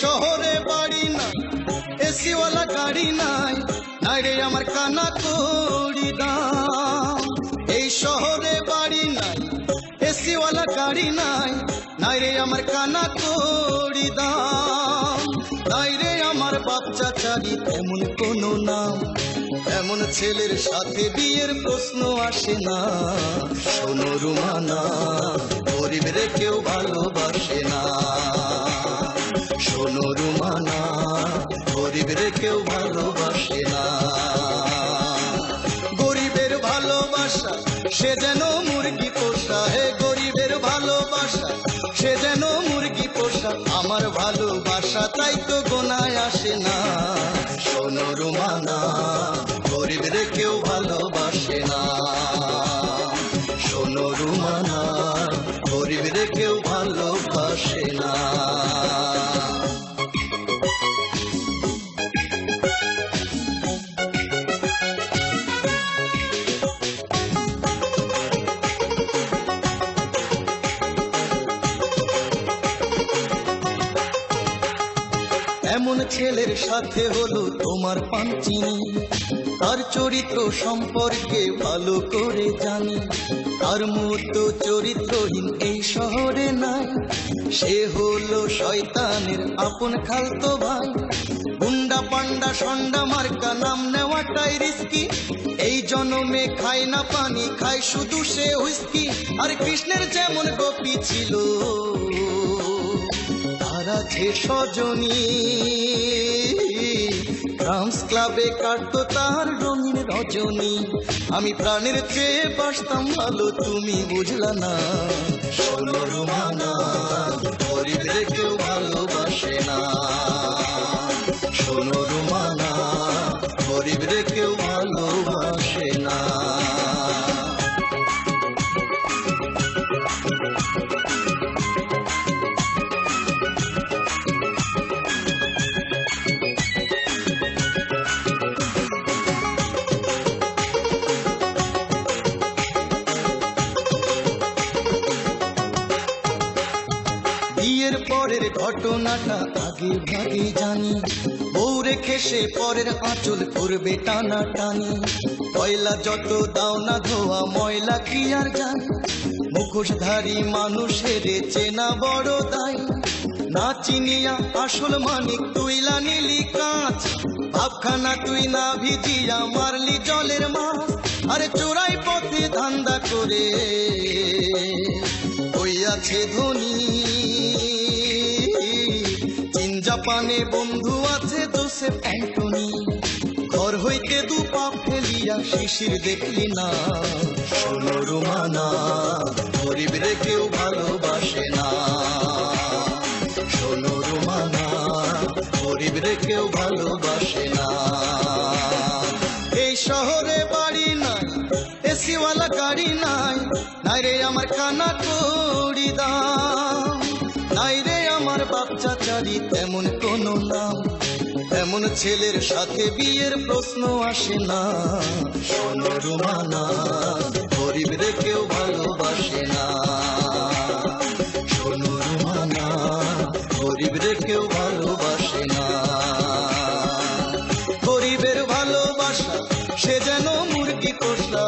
শহরে বাড়ি নাই, এসিওয়ালা গাড়ি নাই নাই রে আমার কানা কড়ি দাম। এই শহরে বাড়ি নাই, এসিওয়ালা গাড়ি নাই নাই রে আমার কানা কড়ি দাম। নাই রে আমার বাচ্চা চাচারি তেমন কোনো নাম, এমন ছেলের সাথে বিয়ের প্রশ্ন আসে না। শোনো রুমানা গরিবের কেউ ভালোবাসে না। কেউ ভালোবাসে না। গরিবের ভালোবাসা, সে যেন মুরগি পোষা। হে গরিবের ভালোবাসা, সে যেন মুরগি পোষা। আমার ভালোবাসা তাই তো গোনায় আসে না। শোনো রুমানা, গরিবের কেউ ভালোবাসে না। শোনো রুমানা, গরিবের কেউ এমন ছেলের সাথে হলো তোমার পাঞ্চিনি। তার চরিত্র সম্পর্কে ভালো করে জানি। তার মতো চরিত্রহীন এই শহরে নাই। সে হলো শয়তানের আপন খালতো ভাই। গুন্ডা পান্ডা সন্ডা মার্কা নাম নেওয়াটাই রিস্কি এই জনমে খায় না পানি খায় শুধু সে হুইস্কি আর কৃষ্ণের যেমন গোপী ছিল। আছে সজনী। গ্রামস ক্লাবে কাটতো তার রঙিন রজনী। আমি প্রাণের চেয়ে বাসতাম ভালো, তুমি বুঝলা না। কেউ ভালোবাসে না। শোনো রুমানা গরিবের কেউ বিয়ের পরের ঘটনাটা আগে ভাগে জানি। বউ রেখে সে পরের আঁচল করবে টানা টানি। কয়লা যত দাও না ধোয়া, ময়লা কি আর জানি? মুখোশধারী মানুষের চেনা বড় দায়। না চিনিয়া আসল মানিক তুইলা নিলি কাঁচ। ভাবখানা তুই না ভিজিয়া মারলি জলের মাছ। আরে চোরাই পথে ধান্দা করে। আছে ধনী। চীন, জাপানে বন্ধু আছে জোসেফ অ্যান্টনি। ঘর হইতে দু পা ফেলিয়া শিশির দেখলি না। শোনো রুমানা গরিব রে কেউ ভালোবাসে না। শোনো রুমানা গরিব রে কেউ ভালোবাসে না। এই শহরে বাড়ি নাই এসিওয়ালা গাড়ি নাই। নাই রে আমার কানা নারী তেমন কোনো নাম। এমন ছেলের সাথে বিয়ের প্রশ্ন আসে না। সোনরুমানা গরিব রে কেউ ভালোবাসে না। সোনরুমানা গরিব রে কেউ ভালোবাসে না। গরিবের ভালোবাসা, সে যেন মুরগি কষলা